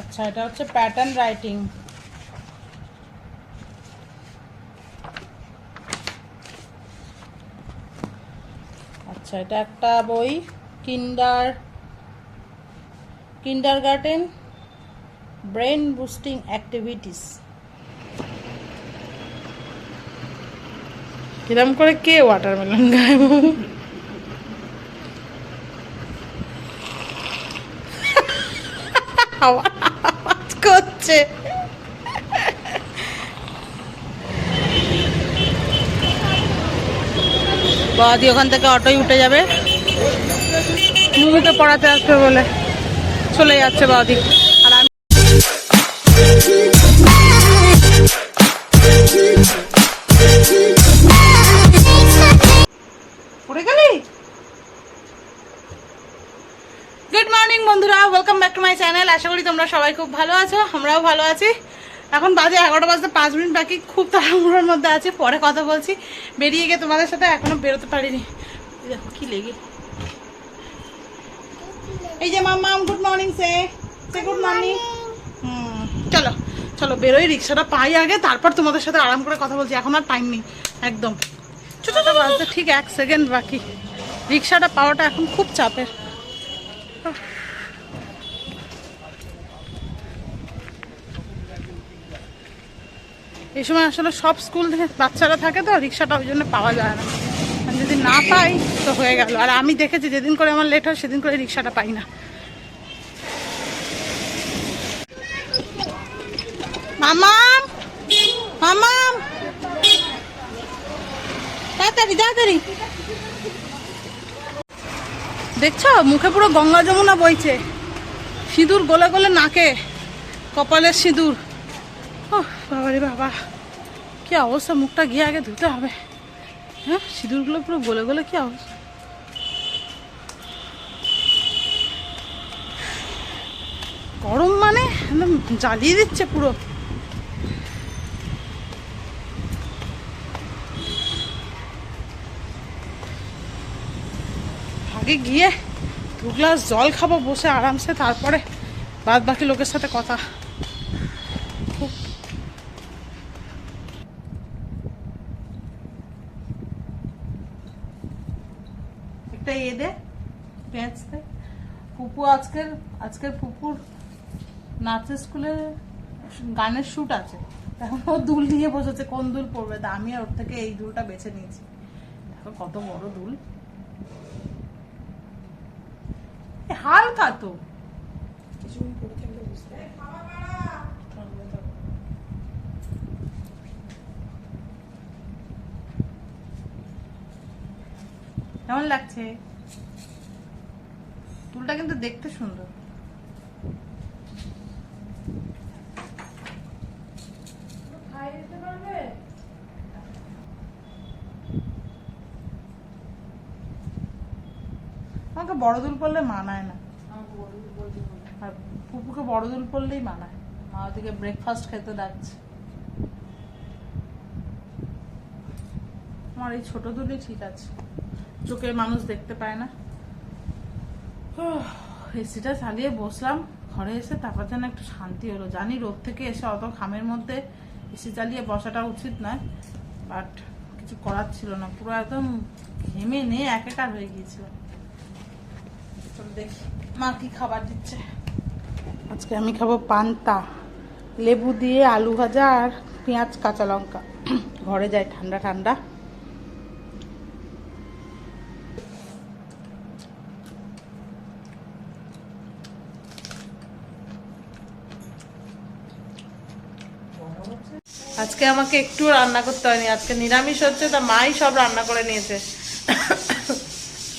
আচ্ছা এটা হচ্ছে প্যাটার্ন রাইটিং আচ্ছা এটা একটা বই, kinder kindergarten brain boosting activities. কিরম করে কে ওয়াটারমেলন গায় আওয়াজ। করছে বাদি ওখান থেকে অটোই উঠে যাবে। মুমুকে পড়াতে আসবে বলে। চলে যাচ্ছে বাদি welcome back to my channel আশা করি তোমরা সবাই খুব ভালো আছো, আমরাও ভালো আছি। এখন বাজে এগারোটা বাজতে পাঁচ মিনিট বাকি, খুব তাড়াহুড়োর মধ্যে আছে, পরে কথা বলছি। বেরিয়ে গিয়ে তোমাদের সাথে এখনও বেরোতে পারিনি। দেখো কি লেগে। এই যে মাম্মাম গুড মর্নিং সে সে গুড মর্নিং হুম, চলো চলো, বেরোই, রিক্সাটা পাই আগে, তারপর তোমাদের সাথে আরাম করে কথা বলছি। এখন আর টাইম নেই, একদম। ছোটো ছোটো বাজতে ঠিক এক সেকেন্ড বাকি। রিক্সাটা পাওয়াটা এখন খুব চাপের। এই সময় আসলে সব স্কুল থেকে বাচ্চারা থাকে তো, রিক্সাটা ওই জন্য পাওয়া যায় না। যদি না পাই তো হয়ে গেল। আর আমি দেখেছি যেদিন করে আমার লেট হয়, সেদিন করে রিক্সাটা পাই না। মামাম তাড়াতাড়ি তাড়াতাড়ি। দেখছ? মুখে পুরো গঙ্গা যমুনা বইছে। সিঁদুর গলে গলে নাকে কপালের সিঁদুর। বাবারে বাবা, কি অবস্থা? মুখটা গিয়ে আগে ধুতে হবে। হ্যাঁ সিঁদুরগুলো পুরো গলে গলে কি অবস্থা? গরম মানে একদম জ্বালিয়ে দিচ্ছে পুরো। আগে গিয়ে দু গ্লাস জল খাব, বসে আরামসে, তারপরে বাদ বাকি লোকের সাথে কথা। এ দে পেঁয়াজ ফুপু আজকের আজকের ফুপুর নাচের স্কুলে গানের শ্যুট আছে। এখন ও দুল নিয়ে বসেছে, কোন দুল পড়বে তা আমি ওর থেকে এই দুলটা বেছে নিয়েছি। দেখো কত বড় দুল। হালকা তো। কেমন লাগছে? ফুলটা কিন্তু দেখতে সুন্দর। আমাকে বড় দুল পরলে মানায় না। আর ফুপুকে বড় দুল পরলেই মানায়। মা ওদিকে ব্রেকফাস্ট খেতে ডাকছে। আমার এই ছোট দুলই ঠিক আছে। চোখে মানুষ দেখতে পায় না। এসিটা চালিয়ে বসলাম। ঘরে এসে তারপর যেন একটু শান্তি হলো। জানি রোদ থেকে এসে অত খামের মধ্যে এসি চালিয়ে বসাটা উচিত নয় বাট কিছু করার ছিল না। পুরো একদম ঘেমে নিয়ে একাকার হয়ে গিয়েছিল দেখি, মা কি খাবার দিচ্ছে? আজকে আমি খাব পান্তা, লেবু দিয়ে আলু ভাজা আর পেঁয়াজ, কাঁচা লঙ্কা। ঘরে যায় ঠান্ডা ঠান্ডা। আজকে আমাকে একটু রান্না করতে হয়নি। আজকে নিরামিষ হচ্ছে, তা মাই সব রান্না করে নিয়েছে।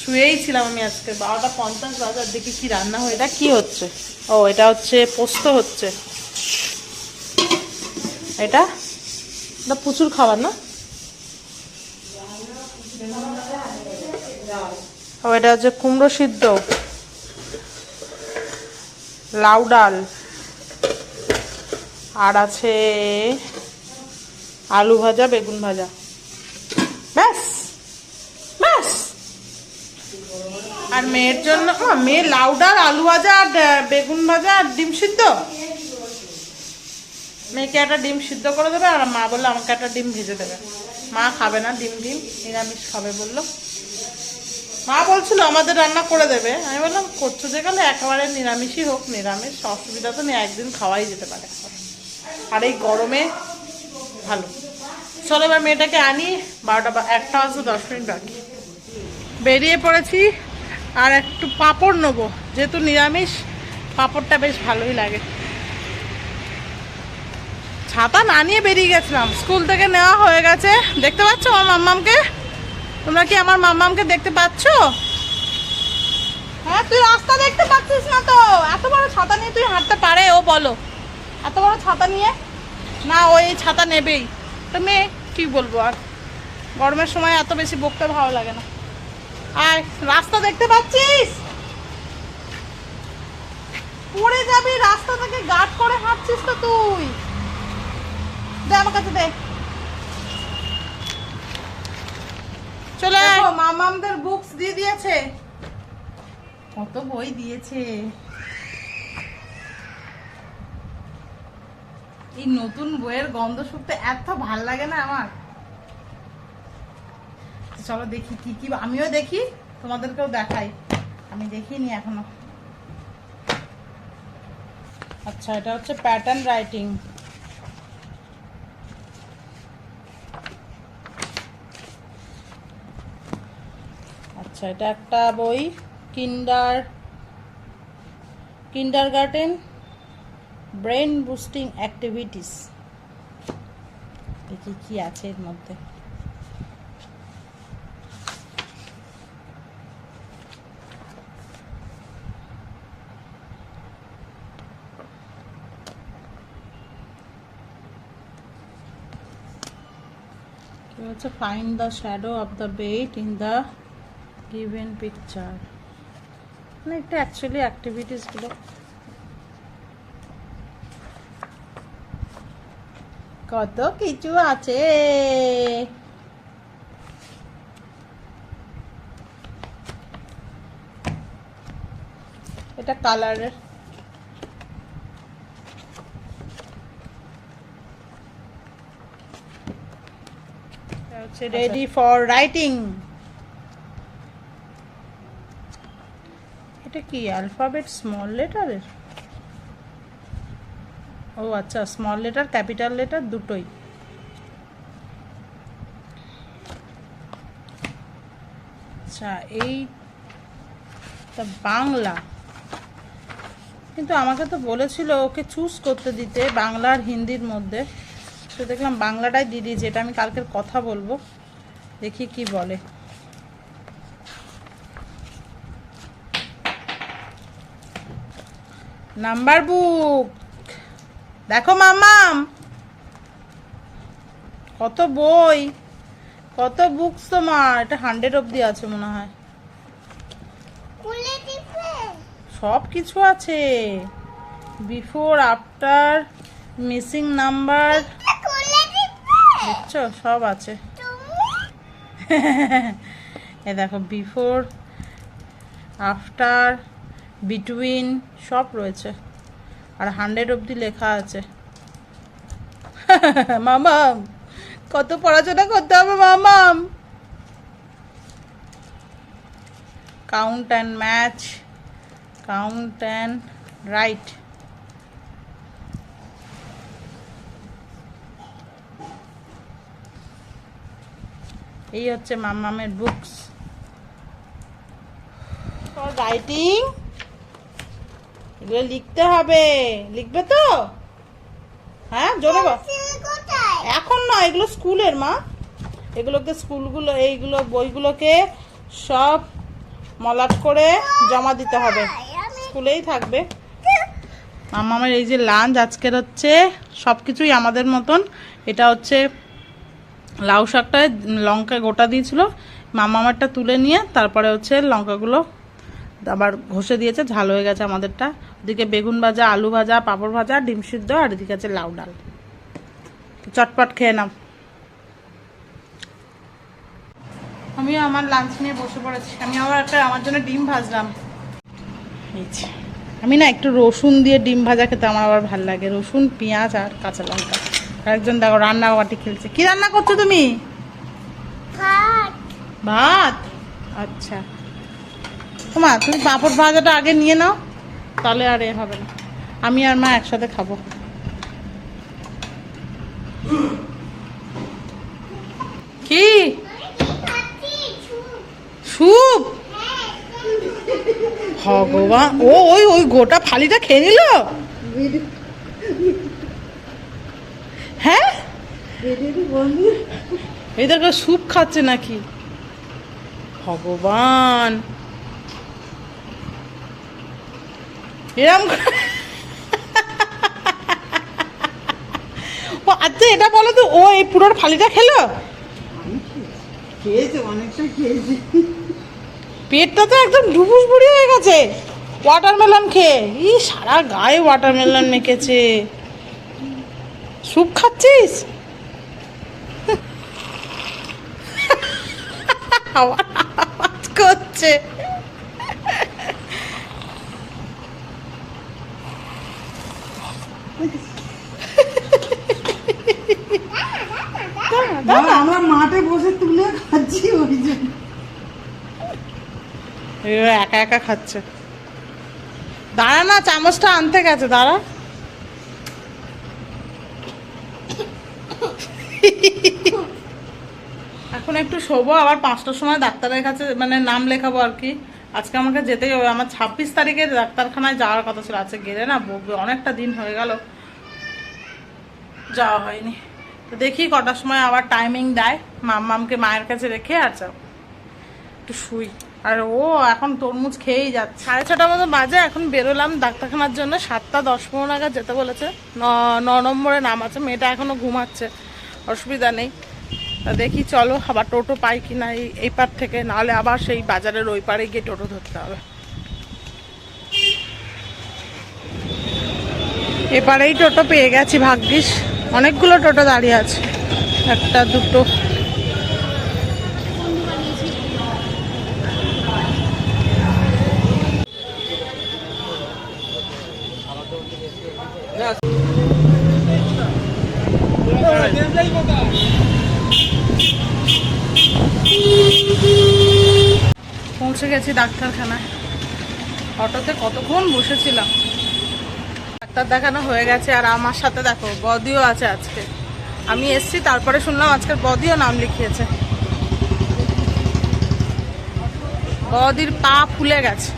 শুয়েই ছিলাম আমি আজকে। বারোটা পঞ্চাশ বাজার দেখি কি রান্না হয়। এটা কি হচ্ছে? ও, এটা হচ্ছে পোস্ত হচ্ছে। এটা? এটা প্রচুর খাবার না? ও, এটা হচ্ছে কুমড়ো সিদ্ধ। লাউ ডাল। আর আছে আলু ভাজা, বেগুন ভাজা। ব্যাস। ব্যাস। আর মেয়ের জন্য মেয়ে লাউ ডাল, আলু ভাজা, আর বেগুন ভাজা, আর ডিম সিদ্ধ? মেয়েকে একটা ডিম সিদ্ধ করে দেবে, আর মা বলল, আমাকে একটা ডিম ভেজে দেবে। মা খাবে না, ডিম ডিম, নিরামিষ খাবে বলল। মা বলছিল, আমাদের রান্না করে দেবে। আমি বললাম, করছ যেখানে, একেবারে নিরামিষই হোক, নিরামিষ, অসুবিধা তো নেই, একদিন খাওয়াই যেতে পারে। আর এই গরমে ভালো। চলো এবার মেয়েটাকে আনি, বারোটা একটা বাজতে দশ মিনিট বাকি। বেরিয়ে পড়েছি, আর একটু পাঁপড় নেব। যেহেতু নিরামিষ, পাঁপড়টা বেশ ভালোই লাগে। ছাতা না নিয়ে বেরিয়ে গেছিলাম। স্কুল থেকে নেওয়া হয়ে গেছে। দেখতে পাচ্ছ আমার মাম্মামকে? তোমরা কি আমার মাম্মামকে দেখতে পাচ্ছ? হ্যাঁ তুই রাস্তা দেখতে পাচ্ছিস না তো। এত বড় ছাতা নিয়ে তুই হাঁটতে পারে, ও বলো। এত বড় ছাতা নিয়ে না, ও এই ছাতা নেবেই। তো মেয়ে, কি বলব আর? গরমের সময় এত বেশি বকতে ভালো লাগে না। আর রাস্তা দেখতে পাচ্ছিস? পড়ে যাবি, রাস্তা থেকে গার্ড করে হাঁটছিস তো তুই। দে আমার কাছে দে। চলে মামামদের বুকস দিয়ে দিয়েছে। কত বই দিয়েছে। এই নতুন বইয়ের গন্ধ শুকতে এত ভালো লাগে না আমার। চলো দেখি কি কি, আমিও দেখি, তোমাদেরকেও দেখাই। আমি দেখিনি এখনও। আচ্ছা এটা হচ্ছে প্যাটার্ন রাইটিং আচ্ছা এটা একটা বই, kinder kindergarten brain boosting activities. দেখি কি আছে এর মধ্যে। হচ্ছে find the shadow of the bat in the given picture মানে একটা অ্যাকচুয়ালি অ্যাক্টিভিটিসগুলো কত কিছু আছে? এটা হচ্ছে রেডি ফর রাইটিং এটা কি অ্যালফাবেট স্মল লেটারের ও আচ্ছা স্মল লেটার ক্যাপিটাল লেটার দুটোই। আচ্ছা এই বাংলা। কিন্তু আমাকে তো বলেছিল ওকে চুজ করতে দিতে, বাংলা আর হিন্দির মধ্যে। তো দেখলাম বাংলাটাই দিদি, যেটা আমি কালকের কথা বলব। দেখি কি বলে। Number book. দেখো মামাম কত বই কত বুকস তোমার এটা হান্ড্রেড অবধি আছে মনে হয়। সব কিছু আছে। বিফোর আফটার মিসিং নাম্বার দেখছ সব আছে। এ দেখো বিফোর আফটার বিটুইন সব রয়েছে। আর হান্ড্রেড অবধি লেখা আছে। মামাম কত পড়াশোনা করতে হবে মামাম count and match count and write এই হচ্ছে মামামের বুকস রাইটিং এগুলো লিখতে হবে। লিখবে তো? হ্যাঁ জোরে এখন না, এগুলো স্কুলের মা। এগুলোকে স্কুলগুলো, এইগুলো বইগুলোকে সব মলাট করে জমা দিতে হবে। স্কুলেই থাকবে। মামামের এই যে লাঞ্চ আজকের হচ্ছে সব কিছুই আমাদের মতন। এটা হচ্ছে লাউ শাকটা লঙ্কা গোটা দিয়েছিল। মামামারটা তুলে নিয়ে তারপরে হচ্ছে লঙ্কাগুলো আবার ঘষে দিয়েছে ঝাল হয়ে গেছে আমাদেরটা। ওদিকে বেগুন ভাজা আলু ভাজা পাঁপড় ভাজা ডিম সিদ্ধ আর এদিকে আছে লাউ ডাল। চটপট খেয়ে নাও। আমিও আমার লাঞ্চ নিয়ে বসে পড়েছি। আমি আবার একটা আমার জন্য ডিম ভাজলাম। আমি না একটু রসুন দিয়ে ডিম ভাজা খেতে আমার আবার ভালো লাগে। রসুন পেঁয়াজ আর কাঁচা লঙ্কা। আর একজন দেখো রান্না বাটি খেলছে। কি রান্না করছ তুমি? ভাত? আচ্ছা। তোমা তুমি পাঁপড় ভাজাটা আগে নিয়ে নাও, তাহলে আর এ হবে না। আমি আর মা একসাথে খাব। কি? স্যুপ ভগবান, ও, ওই ওই গোটা ফালিটা খেয়ে নিল? হ্যাঁ? দেখো স্যুপ খাচ্ছে নাকি? ভগবান। এরম ও আচ্ছা এটা বলো তো ও এই পুরোর ফালিটা খেলো? খেয়েছে অনেকটা খেয়েছে। পেটটা তো একদম ডুবুস বুড়ি হয়ে গেছে। ওয়াটারমেলন খেয়ে। ই সারা গায়ে ওয়াটারমেলন মেখেছে। স্যুপ খাচ্ছিস? আওয়াজ করছে না, আমরা মাঠে বসে তুলে খাচ্ছি ওই জন্য একা একা খাচ্ছে। দাঁড়া না চামচটা আনতে গেছে দাঁড়া। এখন একটু শোবো আবার পাঁচটার সময় ডাক্তারের কাছে মানে নাম লেখাবো আর কি। আজকে আমাকে যেতেই হবে। আমার ছাব্বিশ তারিখে ডাক্তারখানায় যাওয়ার কথা ছিল। আজকে গেলে না বকবে অনেকটা দিন হয়ে গেল। যাওয়া হয়নি। তো দেখি কটার সময় আবার টাইমিং দেয়। মাম্মামকে মায়ের কাছে রেখে আর যাও। একটু শুই। আর ও এখন তরমুজ খেয়েই যাচ্ছে। সাড়ে ছটার মতো বাজে, এখন বেরোলাম ডাক্তারখানার জন্য। সাতটা দশ পনেরো নাগাদ যেতে বলেছে। ন নম্বরে নাম আছে। মেয়েটা এখনও ঘুমাচ্ছে। অসুবিধা নেই। দেখি চলো, আবার টোটো পাই কি না এই পার থেকে, নাহলে আবার সেই বাজারের ওই পারে গিয়ে টোটো ধরতে হবে। এপারেই টোটো পেয়ে গেছি, ভাগ্যিস। অনেকগুলো টোটো দাঁড়িয়ে আছে। একটা, দুটো। পৌঁছে গেছি ডাক্তারখানায়। অটোতে কতক্ষণ বসেছিলাম? ডাক্তার দেখানো হয়ে গেছে আর আমার সাথে দেখো বদিও আছে আজকে। আমি এসছি তারপরে শুনলাম আজকের বদিও নাম লিখিয়েছে। বদির পা ফুলে গেছে।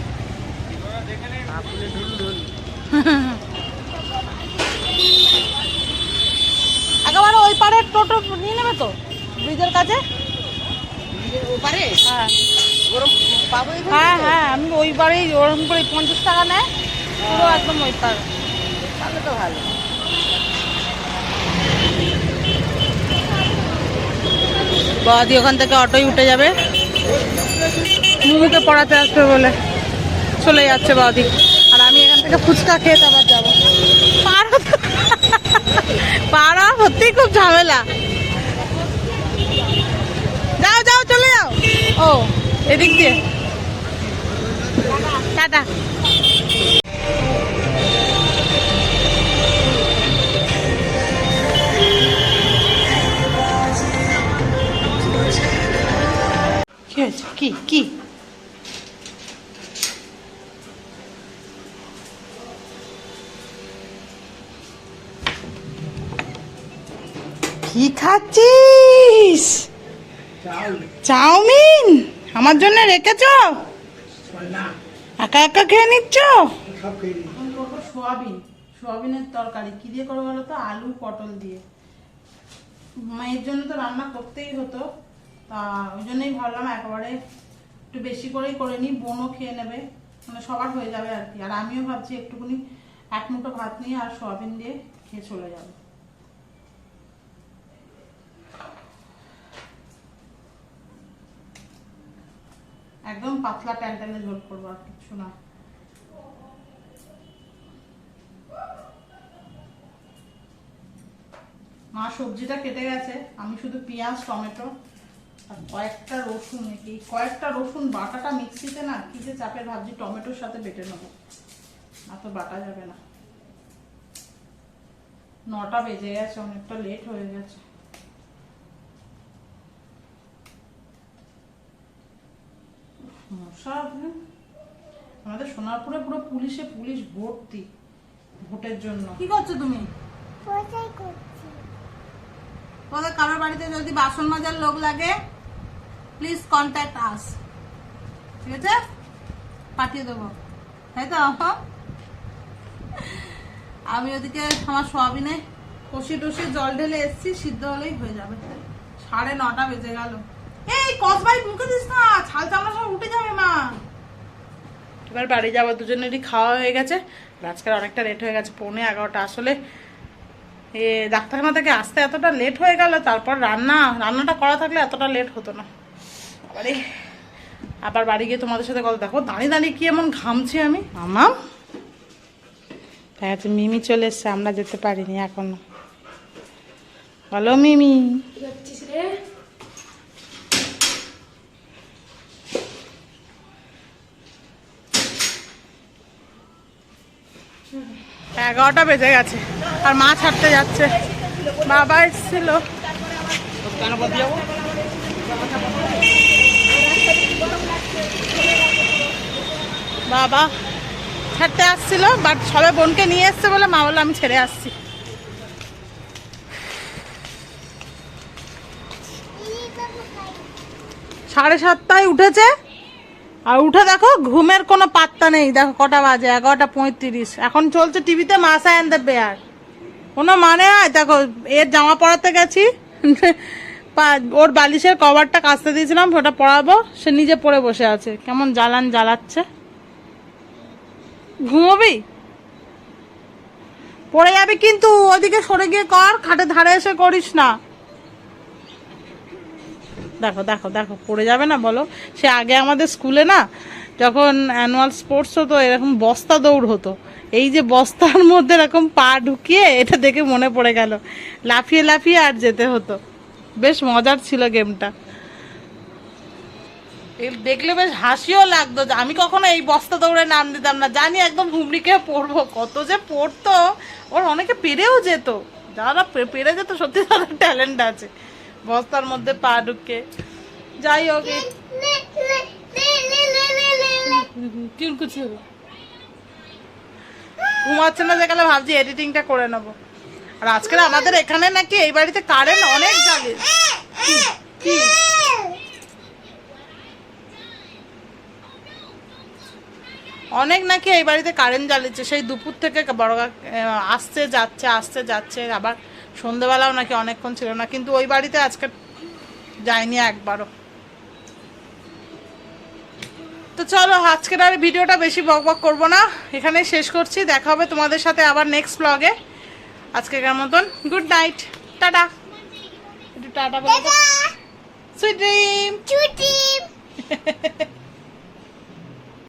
একেবারে ওই পারের টোটো নিয়ে নেবে তো? ব্রিজের কাছে? ওপারে? হ্যাঁ? হ্যাঁ হ্যাঁ আমি ওই বারেই ওরকম করে পঞ্চাশ টাকা নেয় পুরো একদম ওই পার। তাহলে তো ভালো। বাদি ওখান থেকে অটোই উঠে যাবে। মুমুকে পড়াতে আসবে বলে। চলে যাচ্ছে বাদি আর আমি এখান থেকে ফুচকা খেয়ে আবার যাব। পাড়া পাড়া সত্যিই খুব ঝামেলা। যাও যাও চলে যাও। ও। এদিক দিয়ে। টাটা কি কি কি? কি খাচ্ছিস? চাউমিন? আমার জন্য রেখেছ? একা একা খেয়ে নিচ্ছ? সোয়াবিন, সোয়াবিনের তরকারি। কি দিয়ে করব বলো আলু, পটল দিয়ে। মায়ের জন্য তো রান্না করতেই হতো। তা ওই জন্যই ভাবলাম একেবারে একটু বেশি করেই করে নিই, বোনও খেয়ে নেবে। মানে সবার হয়ে যাবে আর কি। আর আমিও ভাবছি একটুখানি এক মুঠো ভাত নিয়ে আর সোয়াবিন দিয়ে খেয়ে চলে যাব। একদম পাতলা ট্যান্টানে ঝোল করব আর কিছু না। মা, সবজিটা কেটে গেছে। আমি শুধু পেঁয়াজ, টমেটো আর কয়েকটা রসুন এই কয়েকটা রসুন বাটাটা মিক্সিতে না, কি যে চাপের ভাবছি, টমেটোর সাথে বেটে নেব। আর তো বাটা যাবে না। নটা বেজে গেছে, অনেকটা লেট হয়ে গেছে। আপনি আমাদের সোনারপুরে পুরো পুলিশে পুলিশ ভর্তি ভোটের জন্য। কি করছ তুমি? তোমাদের কারোর বাড়িতে যদি বাসন মাজার লোক লাগে প্লিজ কন্ট্যাক্ট আস ঠিক আছে? পাঠিয়ে দেবো। তাই তো? আমি ওদিকে আমার সোয়াবিনে কষি টষি জল ঢেলে এসছি সিদ্ধ হলেই হয়ে যাবে। সাড়ে নটা বেজে গেল। এই কসবাই মুখে দিস না ছাল চামড়া সব উঠে যাবে মা। এবার বাড়ি যাব দুজনেরই খাওয়া হয়ে গেছে। আর অনেকটা লেট হয়ে গেছে পৌনে এগারোটা। আসলে এ ডাক্তারখানা থেকে আসতে এতটা লেট হয়ে গেল তারপর রান্না রান্নাটা করা থাকলে এতটা লেট হতো না। আরে আবার বাড়ি গিয়ে তোমাদের সাথে কথা দেখো দাঁড়িয়ে দাঁড়িয়ে কি এমন ঘামছি আমি? আমার দেখা যাচ্ছে মিমি চলে এসছে আমরা যেতে পারিনি এখনও। বলো মিমি। এগারোটা বেজে গেছে, আর মা ছাড়তে যাচ্ছে। বাবা এসেছিল। বাবা ছাড়তে আসছিল বাট সবাই বোনকে নিয়ে এসছে বলে মা বলে আমি ছেড়ে আসছি। সাড়ে সাতটায় উঠেছে। আর উঠে দেখো, ঘুমের কোনো পাত্তা নেই। দেখো, কটা বাজে, এগারোটা পঁয়ত্রিশ। এখন চলছে টিভিতে মাসা অ্যান্ড দ্য বেয়ার কোনো মানে হয়? দেখো, এর জামা পরাতে গেছি। ওর বালিশের কভারটা কাচতে দিয়েছিলাম ওটা পরাবো। সে নিজে পরে বসে আছে। কেমন জ্বালান জ্বালাচ্ছে। ঘুমোবি? পড়ে যাবি কিন্তু, ওদিকে সরে গিয়ে কর খাটে ধারে এসে করিস না। দেখো দেখো দেখো, পড়ে যাবে না বলো? সে আগে আমাদের স্কুলে না, যখন অ্যানুয়াল স্পোর্টস হতো, এরকম বস্তা দৌড় হতো। এই যে বস্তার মধ্যে এরকম পা ঢুকিয়ে, এটা দেখে মনে পড়ে গেল। লাফিয়ে লাফিয়ে আর যেতে হতো। বেশ মজার ছিল গেমটা দেখলে বেশ হাসিও লাগতো যে, আমি কখনো এই বস্তা দৌড়ে নাম দিতাম না। জানি একদম হুমড়িকে পড়ব, কত যে পড়তো। ওর অনেকে পেরেও যেত। যারা পেরে যেত, সত্যি তাদের ট্যালেন্ট আছে। বস্তার মধ্যে পা ঢুকে। যাই হোক ঘুমাচ্ছে না যেখানে ভাবছি এডিটিংটা করে নেব। আর আজকের আমাদের এখানে নাকি এই বাড়িতে কারেন্ট অনেক কি? অনেক নাকি এই বাড়িতে কারেন্ট জ্বালিয়েছে। সেই দুপুর থেকে বড় আসছে, যাচ্ছে আসছে, যাচ্ছে, আবার সন্ধেবেলাও নাকি অনেকক্ষণ ছিল না কিন্তু ওই বাড়িতে আজকে যায়নি একবারও। তো চলো আজকের আর ভিডিওটা বেশি বক বক করব না। এখানে শেষ করছি দেখা হবে তোমাদের সাথে আবার নেক্সট ব্লগে আজকের মতন গুড নাইট টাটা। একটু টাটা বলে সুইট ড্রিম